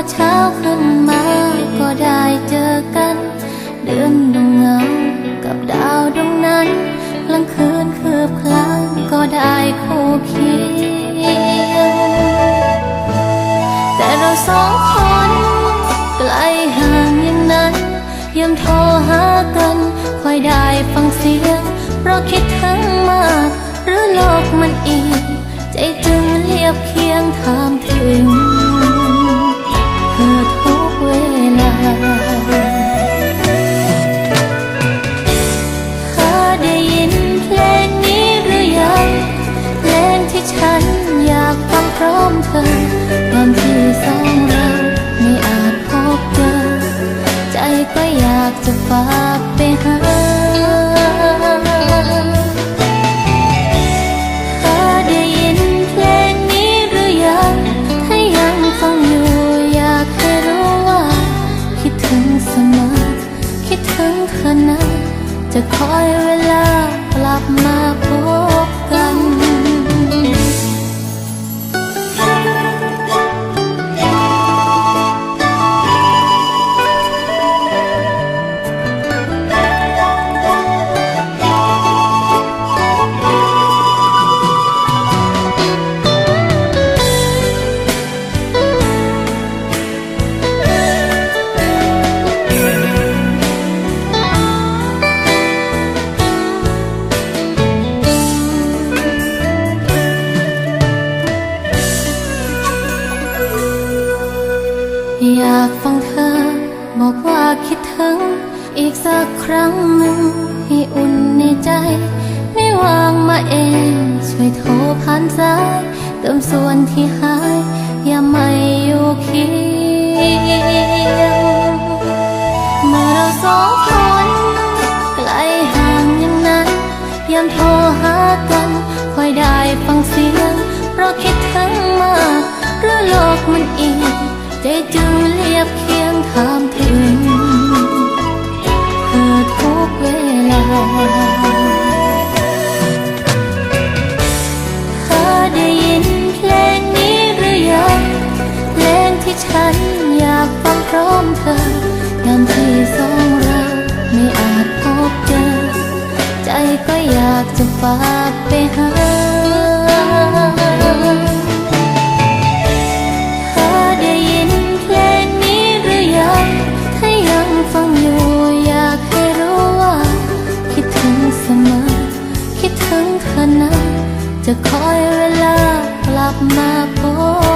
พอเช้าขึ้นมาก็ได้เจอกัน เดือนดวงเงากับดาวดวงนั้นกลางคืนคืบคลานก็ได้คู่เคียงแต่เราสองคนไกลห่างอย่างนั้น ยังโทรหากันคอยได้ฟังเสียง เพราะคิดถึงมาก หรือโลกมันอีก ใจจึงเรียบเคียงถามถึง จะฝากไปหาเธอได้ยินเพลงนี้หรือยัง ถ้ายังฟังอยู่อยากให้รู้ว่า คิดถึงเสมอ คิดถึงเธอนะ จะคอยเวลาากฟังเธอ บอกว่าคิดถึง อีกสักครั้งหนึ่งให้อุ่นในใจ ไม่วางมาเอง ช่วยโทรผ่านสาย เติมส่วนที่หาย อย่าไม่อยู่เคียงเมื่อเราสองคนไกลห่างอย่างนั้นยังโทรหากันคอยได้ฟังเสียง เพราะคิดถึงมากหรือโลกมันอีก เธอได้ยินเพลงนี้หรือยัง เพลงที่ฉันอยากฟังพร้อมเธอยามที่สองเราไม่อาจพบเจอ ใจก็อยากจะฝากไปหา คิ